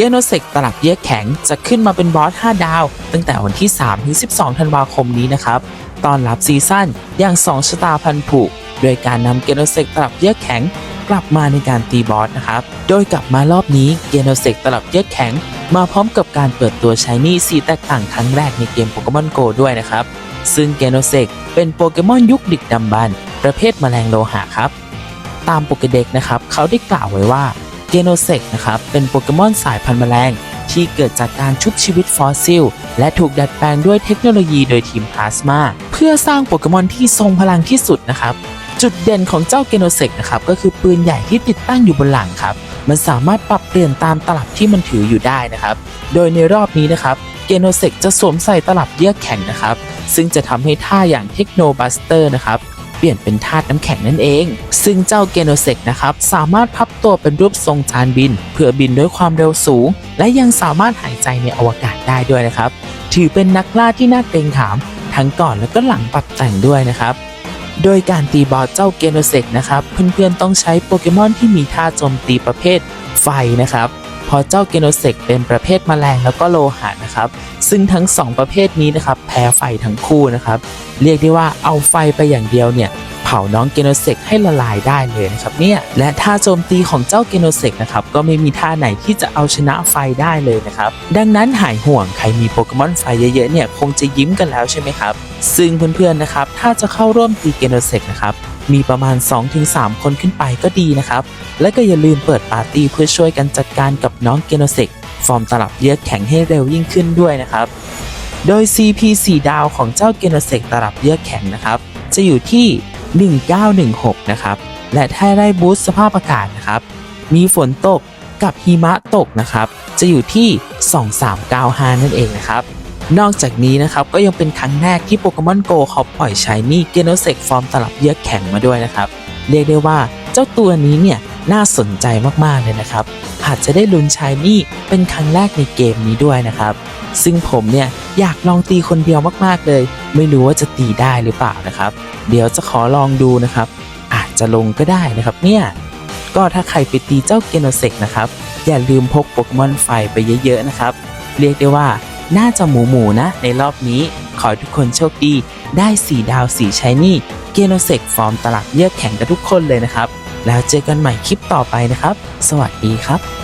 กโนเซกตลับเยือกแข็งจะขึ้นมาเป็นบอส 5 ดาว ตั้งแต่วันที่ 3 ถึง 12 ธันวาคมนี้นะครับตอนรับซีซั่นอย่าง 2 ชะตาพันผูก โดยการนำเกโนเซกตลับเยือกแข็งกลับมาในการตีบอสนะครับ โดยกลับมารอบนี้เกโนเซกตลับเยือกแข็ง มาพร้อมกับการเปิดตัวชายนี่สีแตกต่างครั้งแรกในเกมโปเกมอนโกด้วยนะครับ ซึ่งเกโนเซกเป็นโปเกมอนยุคดึกดำบรรประเภทแมลงโลหะครับ ตามโปเกเด็กนะครับเขาได้กล่าวไว้ว่า เกโนเซกนะครับ เป็นโปเกมอนสายพันธุ์แมลง ที่เกิดจากการชุบชีวิตฟอสซิล และถูกดัดแปลงด้วยเทคโนโลยีโดยทีมพลาสมา เพื่อสร้างโปเกมอนที่ทรงพลังที่สุดนะครับ จุดเด่นของเจ้าเกโนเซกนะครับ ก็คือปืนใหญ่ที่ติดตั้งอยู่บนหลังครับ มันสามารถปรับเปลี่ยนตามตลับที่มันถืออยู่ได้นะครับ โดยในรอบนี้นะครับเกโนเซกจะสวมใส่ตลับเยือกแข็งนะครับ ซึ่งจะทำให้ท่าอย่างเทคโนบัสเตอร์นะครับ เปลี่ยนเป็นธาตุน้ำแข็งนั่นเอง ซึ่งเจ้าเกโนเซกนะครับสามารถพับตัวเป็นรูปทรงจานบิน เพื่อบินด้วยความเร็วสูง และยังสามารถหายใจในอวกาศได้ด้วยนะครับ ถือเป็นนักล่าที่น่าเกรงขาม ทั้งก่อนและก็หลังปรับแต่งด้วยนะครับโดยการตีบอสเจ้าเกโนเซกนะครับ เพื่อนๆต้องใช้โปเกมอนที่มีท่าโจมตีประเภทไฟนะครับ เพราะเจ้าเกโนเซกเป็นประเภทแมลงแล้วก็โลหะนะครับ ซึ่งทั้งสองประเภทนี้นะครับแพ้ไฟทั้งคู่นะครับ เรียกได้ว่าเอาไฟไปอย่างเดียวเนี่ย ผาน้องเกโนเซกให้ละลายได้เลยนะครับเนี่ยและท่าโจมตีของเจ้าเกโนเซกนะครับก็ไม่มีท่าไหนที่จะเอาชนะไฟได้เลยนะครับดังนั้นหายห่วงใครมีโปเกมอนไฟเยอะๆเนี่ยคงจะยิ้มกันแล้วใช่ไหมครับซึ่งเพื่อนๆนะครับถ้าจะเข้าร่วมตีเกโนเซกนะครับมีประมาณ 2-3 คนขึ้นไปก็ดีนะครับ และก็อย่าลืมเปิดปาร์ตี้เพื่อช่วยกันจัดการกับน้องเกโนเซกฟอร์มตลับเยือกแข็งให้เร็วยิ่งขึ้นด้วยนะครับ โดย CP 4ดาวของเจ้าเกโนเซกตลับเยือกแข็งนะครับ จะอยู่ที่ 1916 นะครับ และถ้าได้บูสต์สภาพอากาศนะครับ มีฝนตกกับหิมะตกนะครับ จะอยู่ที่ 2395 นั่นเองนะครับ นอกจากนี้นะครับก็ยังเป็นครั้งแรกที่โปเกมอนโกเขาปล่อยชายนี่เกโนเซกฟอร์มตลับเยือกแข็งมาด้วยนะครับ เรียกได้ว่าเจ้าตัวนี้เนี่ยน่าสนใจมากๆเลยนะครับ อาจจะได้ลุ้นชายนี่เป็นครั้งแรกในเกมนี้ด้วยนะครับ ซึ่งผมเนี่ยอยากลองตีคนเดียวมากๆเลย ไม่รู้ว่าจะตีได้หรือเปล่านะครับ เดี๋ยวจะขอลองดูนะครับ อาจจะลงก็ได้นะครับเนี่ยก็ถ้าใครไปตีเจ้าเกโนเซกนะครับ อย่าลืมพกโปเกมอนไฟไปเยอะๆนะครับ เรียกได้ว่าน่าจะหมูหมูๆนะ ในรอบนี้ขอทุกคนโชคดี ได้ 4 ดาว4ชายนี่เกโนเซกฟอร์มตลับเยือกแข็งกันทุกคนเลยนะครับ แล้วเจอกันใหม่คลิปต่อไปนะครับ สวัสดีครับ